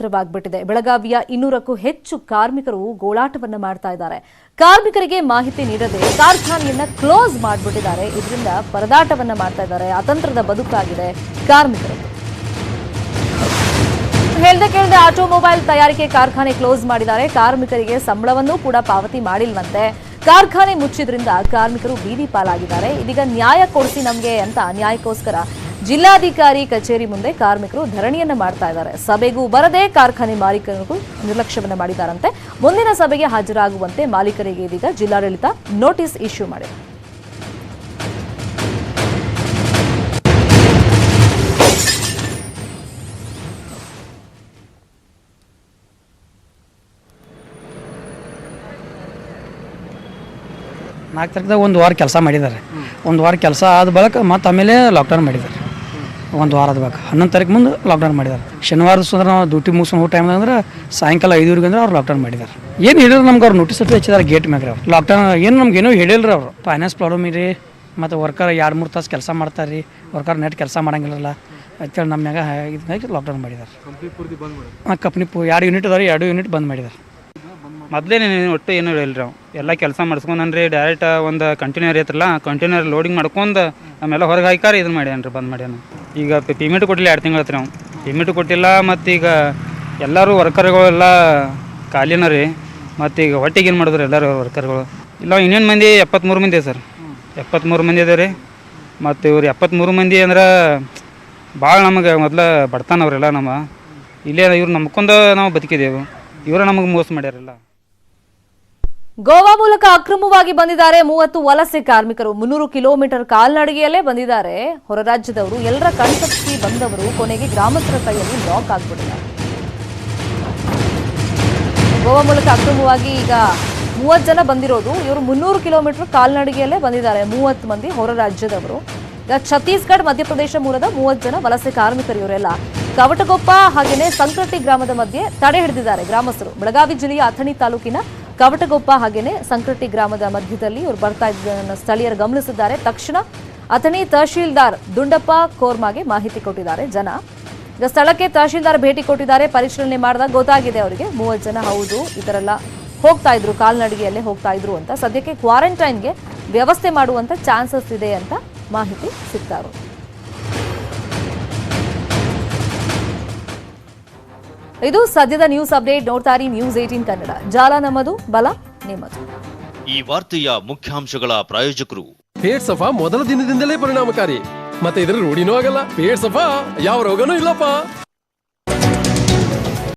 ದ್ರವಾಗ್ಬಿಟ್ಟಿದೆ. ಬೆಳಗಾವಿಯ ಇನ್ನೂರಕ್ಕೂ ಹೆಚ್ಚು ಕಾರ್ಮಿಕರು ಗೋಳಾಟವನ್ನ ಮಾಡ್ತಾ ಇದ್ದಾರೆ. ಕಾರ್ಮಿಕರಿಗೆ ಮಾಹಿತಿ ನೀಡದೆ ಕಾರ್ಖಾನೆಯನ್ನ ಕ್ಲೋಸ್ ಮಾಡಿಬಿಟ್ಟಿದ್ದಾರೆ. ಇದರಿಂದ ಪರದಾಟವನ್ನ ಮಾಡ್ತಾ ಇದ್ದಾರೆ. ಅತಂತ್ರದ ಬದುಕಾಗಿದೆ ಕಾರ್ಮಿಕರು. ಹೇಳ್ದೆ ಕೇಳದೆ ಆಟೋಮೊಬೈಲ್ ತಯಾರಿಕೆ ಕಾರ್ಖಾನೆ ಕ್ಲೋಸ್ ಮಾಡಿದ್ದಾರೆ. ಕಾರ್ಮಿಕರಿಗೆ ಸಂಬಳವನ್ನೂ ಕೂಡ ಪಾವತಿ ಮಾಡಿಲ್ವಂತೆ. ಕಾರ್ಖಾನೆ ಮುಚ್ಚಿದ್ರಿಂದ ಕಾರ್ಮಿಕರು ಬೀದಿ ಪಾಲಾಗಿದ್ದಾರೆ. ಇದೀಗ ನ್ಯಾಯ ಕೊಡಿಸಿ ನಮಗೆ ಅಂತ ನ್ಯಾಯಕ್ಕೋಸ್ಕರ ಜಿಲ್ಲಾಧಿಕಾರಿ ಕಚೇರಿ ಮುಂದೆ ಕಾರ್ಮಿಕರು ಧರಣಿಯನ್ನ ಮಾಡ್ತಾ ಇದ್ದಾರೆ. ಸಭೆಗೂ ಬರದೆ ಕಾರ್ಖಾನೆ ಮಾಲೀಕರು ನಿರ್ಲಕ್ಷ್ಯವನ್ನ ಮಾಡಿದ್ದಾರಂತೆ. ಮುಂದಿನ ಸಭೆಗೆ ಹಾಜರಾಗುವಂತೆ ಮಾಲೀಕರಿಗೆ ಇದೀಗ ಜಿಲ್ಲಾಡಳಿತ ನೋಟಿಸ್ ಇಶ್ಯೂ ಮಾಡಿದೆ. ನಾಲ್ಕು ತಾರೀಕದಾಗ ಒಂದು ವಾರ ಕೆಲಸ ಮಾಡಿದ್ದಾರೆ. ಒಂದು ವಾರ ಕೆಲಸ ಆದ ಬಳಿಕ ಮತ್ತೆ ಆಮೇಲೆ ಲಾಕ್ಡೌನ್ ಮಾಡಿದ್ದಾರೆ. ಒಂದು ವಾರದ ಬೇಕು ಹನ್ನೊಂದು ತಾರೀಕು ಮುಂದೆ ಲಾಕ್ಡೌನ್ ಮಾಡಿದ್ದಾರೆ. ಶನಿವಾರ ಸುಂದರ ಅಂದ್ರೆ ನಾವು ಡ್ಯೂಟಿ ಮುಗಿಸ್ಕೊಂಡು ಹೋಗೋ ಟೈಮ್ ಅಂದ್ರೆ ಸಾಯಂಕಾಲ ಐದುವರೆಗೆ ಅಂದ್ರೆ ಅವ್ರು ಲಾಕ್ಡೌನ್ ಮಾಡಿದ್ದಾರೆ. ಏನು ಹೇಳಿದ್ರು ನಮ್ಗೆ ಅವ್ರು ನೋಟಿಸ್ ಹಚ್ಚಿದ್ದಾರೆ ಗೇಟ್ ಮ್ಯಾಗ ಅವ್ರು. ಲಾಕ್ಡೌನ್ ಏನು ನಮ್ಗೆ ಏನೂ ಹೇಳಿಲ್ಲ ಅವರು. ಫೈನಾನ್ಸ್ ಪ್ರಾಬ್ಲಮ್ ಇರಿ ಮತ್ತು ವರ್ಕರ್ ಎರಡು ಮೂರು ತಾಸು ಕೆಲಸ ಮಾಡ್ತಾರೆ ರೀ ವರ್ಕರ್ ನೆಟ್ ಕೆಲಸ ಮಾಡಂಗಿಲ್ಲಲ್ಲ ಅಂತೇಳಿ ನಮ್ಮ ಮ್ಯಾಗ ಇದನ್ನಾಗಿ ಲಾಕ್ಡೌನ್ ಮಾಡಿದ್ದಾರೆ. ಹಾಂ ಕಂಪ್ನಿ ಪೂ ಎರಡು ಯೂನಿಟ್ ಅದಾವೆ ಎರಡು ಯೂನಿಟ್ ಬಂದ್ ಮಾಡಿದ್ದಾರೆ. ಮೊದಲೇ ಒಟ್ಟು ಏನು ಹೇಳಿಲ್ಲ ಅವು ಎಲ್ಲ ಕೆಲಸ ಮಾಡಿಸ್ಕೊಂಡ್ರಿ ಡೈರೆಕ್ಟ್ ಒಂದು ಕಂಟೈನರ್ ಐತ್ರಲ್ಲ ಕಂಟೈನರ್ ಲೋಡಿಂಗ್ ಮಾಡ್ಕೊಂಡು ಆಮೇಲೆ ಹೊರಗೆ ಹಾಕಾರ ಇದನ್ನ ಮಾಡ್ಯಾನ್ರಿ ಬಂದ್ ಮಾಡ್ಯಾನ. ಈಗ ಪೇಮೆಂಟ್ ಕೊಟ್ಟಿಲ್ಲ ಎರಡು ತಿಂಗಳು ಹತ್ರ ನಾವು. ಪೇಮೆಂಟ್ ಕೊಟ್ಟಿಲ್ಲ ಮತ್ತು ಈಗ ಎಲ್ಲರೂ ವರ್ಕರ್ಗಳೆಲ್ಲ ಖಾಲಿನ ರೀ. ಮತ್ತು ಈಗ ಹೊಟ್ಟೆಗೆ ಏನು ಮಾಡಿದ್ರು ಎಲ್ಲರೂ ವರ್ಕರ್ಗಳು ಇಲ್ಲ, ಇನ್ನೇನು ಮಂದಿ ಎಪ್ಪತ್ತ್ಮೂರು ಮಂದಿ ಸರ್. ಎಪ್ಪತ್ತ್ಮೂರು ಮಂದಿ ಅದೇ ರೀ. ಮತ್ತು ಇವ್ರು ಎಪ್ಪತ್ತ್ಮೂರು ಮಂದಿ ಅಂದ್ರೆ ಭಾಳ ನಮಗೆ ಮೊದಲ ಬಡ್ತಾನವ್ರೆಲ್ಲ ನಮ್ಮ. ಇಲ್ಲೇ ಇವ್ರು ನಂಬ್ಕೊಂಡು ನಾವು ಬದುಕಿದ್ದೇವೆ ಇವರು ನಮಗೆ ಮೋಸ ಮಾಡ್ಯಾರಲ್ಲ ಗೋವಾ ಮೂಲಕ ಅಕ್ರಮವಾಗಿ ಬಂದಿದ್ದಾರೆ ಮೂವತ್ತು ವಲಸೆ ಕಾರ್ಮಿಕರು. ಮುನ್ನೂರು ಕಿಲೋಮೀಟರ್ ಕಾಲ್ನಡಿಗೆಯಲ್ಲೇ ಬಂದಿದ್ದಾರೆ. ಹೊರ ರಾಜ್ಯದವರು, ಎಲ್ಲರ ಕಣ್ತಪ್ಪಿಸಿ ಬಂದವರು ಕೊನೆಗೆ ಗ್ರಾಮಸ್ಥರ ಕೈಯಲ್ಲಿ ಲಾಕ್ ಆಗ್ಬಿಟ್ಟಿದ್ದಾರೆ ಗೋವಾ ಮೂಲಕ ಅಕ್ರಮವಾಗಿ ಈಗ ಮೂವತ್ತು ಜನ ಬಂದಿರೋದು. ಇವರು ಮುನ್ನೂರು ಕಿಲೋಮೀಟರ್ ಕಾಲ್ನಡಿಗೆಯಲ್ಲೇ ಬಂದಿದ್ದಾರೆ ಮೂವತ್ತು ಮಂದಿ ಹೊರ ರಾಜ್ಯದವರು. ಈಗ ಛತ್ತೀಸ್ಗಢ, ಮಧ್ಯಪ್ರದೇಶ ಮೂಲದ ಮೂವತ್ತು ಜನ ವಲಸೆ ಕಾರ್ಮಿಕರು ಇವರೆಲ್ಲ. ಕವಟಗೊಪ್ಪ ಹಾಗೆಯೇ ಸಂಕ್ರತಿ ಗ್ರಾಮದ ಮಧ್ಯೆ ತಡೆ ಹಿಡಿದಿದ್ದಾರೆ ಗ್ರಾಮಸ್ಥರು. ಬೆಳಗಾವಿ ಜಿಲ್ಲೆಯ ಅಥಣಿ ತಾಲೂಕಿನ ಕವಟಗೊಪ್ಪ ಹಾಗೇನೆ ಸಂಕ್ರಟ್ಟಿ ಗ್ರಾಮದ ಮಧ್ಯದಲ್ಲಿ ಇವರು ಬರ್ತಾ ಇದ್ದನ್ನು ಸ್ಥಳೀಯರು ಗಮನಿಸಿದ್ದಾರೆ. ತಕ್ಷಣ ಅಥಣಿ ತಹಶೀಲ್ದಾರ್ ದುಂಡಪ್ಪ ಕೋರ್ಮಾಗೆ ಮಾಹಿತಿ ಕೊಟ್ಟಿದ್ದಾರೆ. ಜನ ಈಗ ಸ್ಥಳಕ್ಕೆ ತಹಶೀಲ್ದಾರ್ ಭೇಟಿ ಕೊಟ್ಟಿದ್ದಾರೆ. ಪರಿಶೀಲನೆ ಮಾಡಿದಾಗ ಗೊತ್ತಾಗಿದೆ ಅವರಿಗೆ. ಮೂವತ್ತು ಜನ ಹೌದು ಇದರೆಲ್ಲ ಹೋಗ್ತಾ ಇದ್ರು, ಕಾಲ್ನಡಿಗೆಯಲ್ಲೇ ಹೋಗ್ತಾ ಇದ್ರು ಅಂತ. ಸದ್ಯಕ್ಕೆ ಕ್ವಾರಂಟೈನ್ಗೆ ವ್ಯವಸ್ಥೆ ಮಾಡುವಂತ ಚಾನ್ಸಸ್ ಇದೆ ಅಂತ ಮಾಹಿತಿ ಸಿಗ್ತಾ ಇದು ಸದ್ಯದ ನ್ಯೂಸ್ ಅಪ್ಡೇಟ್ ನೋಡ್ತಾರಿ ನ್ಯೂಸ್ ಏಟೀನ್ ಕನ್ನಡ. ಜಾಲ ನಮ್ಮದು ಬಲ ನಿಮ್ಮದು. ಈ ವಾರ್ತೆಯ ಮುಖ್ಯಾಂಶಗಳ ಪ್ರಾಯೋಜಕರು. ಪೇಟ್ ಸಫಾ ಮೊದಲ ದಿನದಿಂದಲೇ ಪರಿಣಾಮಕಾರಿ. ಮತ್ತೆ ಇದರ ರೂಢಿನೂ ಆಗಲ್ಲ. ಪೇಟ್ ಸಫಾ ಯಾವ ರೋಗನೂ ಇಲ್ಲಪ್ಪ.